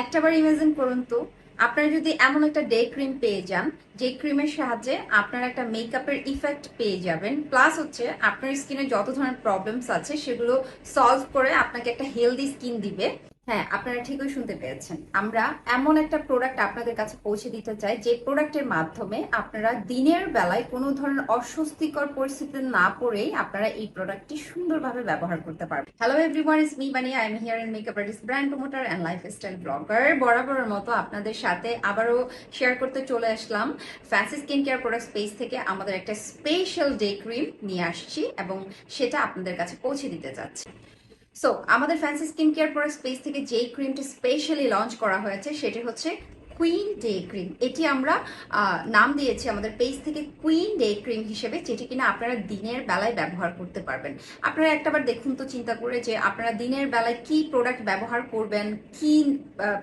একটাবার ইমাজিন করুন তো, আপনারা যদি এমন একটা ডে ক্রিম পেয়ে যান যে ক্রিমের সাহায্যে আপনার একটা মেকআপের ইফেক্ট পেয়ে যাবেন প্লাস হচ্ছে আপনার স্কিনে যত ধরনের প্রবলেমস আছে, সেগুলো সলভ করে আপনাকে একটা হেলদি স্কিন দিবে। হ্যাঁ আপনারা ঠিকই শুনতে পেয়েছেন। আমরা এমন একটা প্রোডাক্ট আপনাদের কাছে পৌঁছে দিতে চাই, যে প্রোডাক্টের মাধ্যমে আপনারা দিনের বেলায় কোনো ধরনের অস্বস্তিকর পরিস্থিতিতে না পড়েই আপনারা এই প্রোডাক্টটি সুন্দরভাবে ব্যবহার করতে পারবেন। Hello everyone is me Bunny I am here in makeup artist brand promoter and lifestyle blogger বরাবরের মতো আপনাদের সাথে আবারও শেয়ার করতে চলে আসলাম। Fancy skin care product space থেকে আমাদের একটা স্পেশাল ডে ক্রিম নিয়ে আসছি এবং সেটা আপনাদের কাছে পৌঁছে দিতে চাচ্ছি। সো আমাদের fancy skin care product space থেকে যেই ক্রিমটি স্পেশালি লঞ্চ করা হয়েছে, সেটি হচ্ছে কুইন ডে ক্রিম এটি আমরা নাম দিয়েছি আমাদের পেজ থেকে কুইন ডে ক্রিম হিসেবে, যেটি কিনা আপনারা দিনের বেলায় ব্যবহার করতে পারবেন। আপনারা একটাবার দেখুন তো চিন্তা করে যে আপনারা দিনের বেলায় কি প্রোডাক্ট ব্যবহার করবেন, কি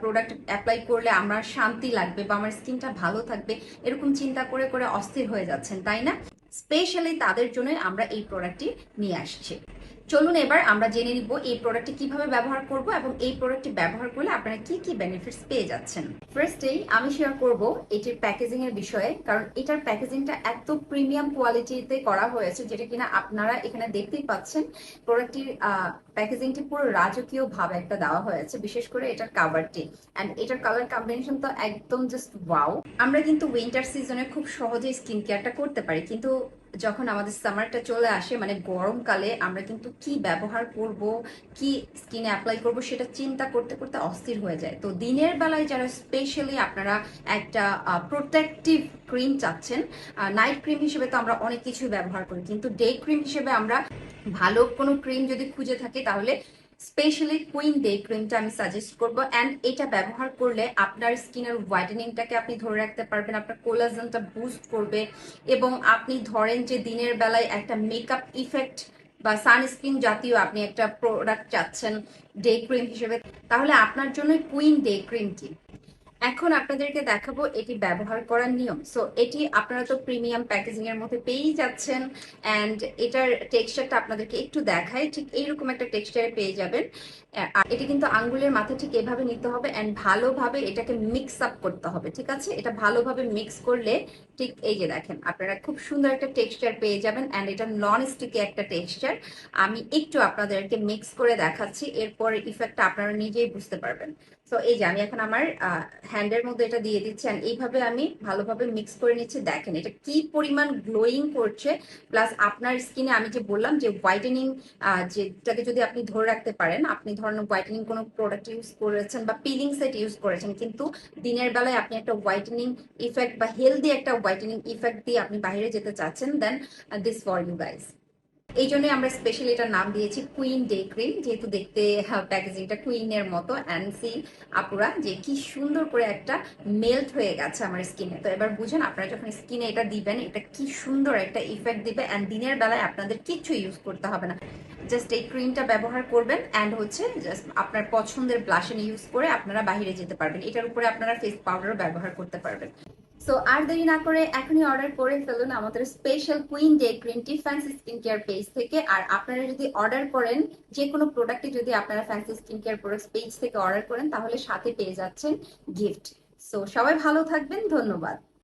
প্রোডাক্ট অ্যাপ্লাই করলে আমার শান্তি লাগবে বা আমার স্কিনটা ভালো থাকবে, এরকম চিন্তা করে করে অস্থির হয়ে যাচ্ছেন, তাই না? স্পেশালি তাদের জন্য আমরা এই প্রোডাক্টটি নিয়ে আসছি। চলুন এবার আমরা জেনে নিব এই প্রোডাক্টটি কীভাবে ব্যবহার করব এবং এই প্রোডাক্টটি ব্যবহার করলে আপনারা কি কি বেনিফিটস পেয়ে যাচ্ছেন। ফার্স্টেই আমি শেয়ার করব এটির প্যাকেজিং এর বিষয়ে, কারণ এটার প্যাকেজিংটা এত প্রিমিয়াম কোয়ালিটিতে করা হয়েছে যেটা কিনা আপনারা এখানে দেখতেই পাচ্ছেন। প্রোডাক্টটির প্যাকেজিংটি পুরো রাজকীয় ভাবে একটা দেওয়া হয়েছে, বিশেষ করে এটার কাভারটি অ্যান্ড এটার কালার কম্বিনেশন তো একদম জাস্ট ওয়াও আমরা কিন্তু উইন্টার সিজনে খুব সহজেই স্কিন কেয়ারটা করতে পারি, কিন্তু যখন আমাদের সামারটা চলে আসে মানে গরমকালে আমরা কিন্তু কি ব্যবহার করব, কি স্কিনে অ্যাপ্লাই করব, সেটা চিন্তা করতে করতে অস্থির হয়ে যায়। তো দিনের বেলায় যারা স্পেশালি আপনারা একটা প্রোটেক্টিভ ক্রিম চাচ্ছেন নাইট ক্রিম হিসেবে তো আমরা অনেক কিছু ব্যবহার করি, কিন্তু ডে ক্রিম হিসেবে আমরা ভালো কোনো ক্রিম যদি খুঁজে থাকে, তাহলে স্পেশালি কুইন ডে ক্রিমটা আমি সাজেস্ট করব অ্যান্ড এটা ব্যবহার করলে আপনার স্কিনের হোয়াইটেনিংটাকে আপনি ধরে রাখতে পারবেন, আপনার কোলাজনটা বুস্ট করবে, এবং আপনি ধরেন যে দিনের বেলায় একটা মেকআপ ইফেক্ট বা সানস্ক্রিন জাতীয় আপনি একটা প্রোডাক্ট চাচ্ছেন ডে ক্রিম হিসেবে, তাহলে আপনার জন্য কুইন ডে ক্রিমটি এখন আপনাদেরকে দেখাবো এটি ব্যবহার করার নিয়ম। সো এটি আপনারা তো প্রিমিয়াম প্যাকেজিং এর মধ্যে পেয়েই যাচ্ছেন অ্যান্ড এটার টেক্সচারটা আপনাদেরকে একটু দেখায় ঠিক এইরকম একটা টেক্সচারে পেয়ে যাবেন। আর এটি কিন্তু আঙ্গুলের মাথা ঠিক এভাবে নিতে হবে অ্যান্ড ভালোভাবে এটাকে মিক্স আপ করতে হবে, ঠিক আছে? এটা ভালোভাবে মিক্স করলে ঠিক এই যে দেখেন, আপনারা খুব সুন্দর একটা টেক্সচার পেয়ে যাবেন অ্যান্ড এটা নন স্টিকি একটা টেক্সচার আমি একটু আপনাদেরকে মিক্স করে দেখাচ্ছি, এরপর ইফেক্টটা আপনারা নিজেই বুঝতে পারবেন। তো এই যে আমি এখন আমার হ্যান্ডের মধ্যে এটা দিয়ে দিচ্ছি, and এইভাবে আমি ভালোভাবে মিক্স করে নিচ্ছি। দেখেন এটা কি পরিমাণ গ্লোয়িং করছে প্লাস আপনার স্কিনে আমি যে বললাম যে হোয়াইটেনিং যেটাকে যদি আপনি ধরে রাখতে পারেন, আপনি ধরেন হোয়াইটেনিং কোনো প্রোডাক্ট ইউজ করেছেন বা পিলিং সেট ইউজ করেছেন, কিন্তু দিনের বেলায় আপনি একটা হোয়াইটেনিং ইফেক্ট বা হেলদি একটা হোয়াইটেনিং ইফেক্ট দিয়ে আপনি বাইরে যেতে চাচ্ছেন then this for you guys এই জন্য আমরা স্পেশালি এটার নাম দিয়েছি কুইন ডে ক্রিম যেহেতু দেখতে প্যাকেজিংটা কুইনের মতো অ্যান্সি আপুরা, যে কি সুন্দর করে একটা মেল্ট হয়ে গেছে আমার স্কিনে তো এবার বুঝেন, আপনারা যখন স্কিনে এটা দিবেন, এটা কি সুন্দর একটা ইফেক্ট দিবে অ্যান্ড দিনের বেলায় আপনাদের কিচ্ছু ইউজ করতে হবে না। জাস্ট এই ক্রিমটা ব্যবহার করবেন অ্যান্ড হচ্ছে জাস্ট আপনার পছন্দের ব্লাশন ইউজ করে আপনারা বাইরে যেতে পারবেন। এটার উপরে আপনারা ফেস পাউডারও ব্যবহার করতে পারবেন। সো আর দেরি না করে এখনই অর্ডার করে ফেলুন আমাদের স্পেশাল কুইন ডে ক্রিমটি ফ্যান্সি স্কিন কেয়ার পেজ থেকে। আর আপনারা যদি অর্ডার করেন, যে কোনো প্রোডাক্টে যদি আপনারা fancy skin care product page থেকে অর্ডার করেন, তাহলে সাথে পেয়ে যাচ্ছেন গিফট সো সবাই ভালো থাকবেন, ধন্যবাদ।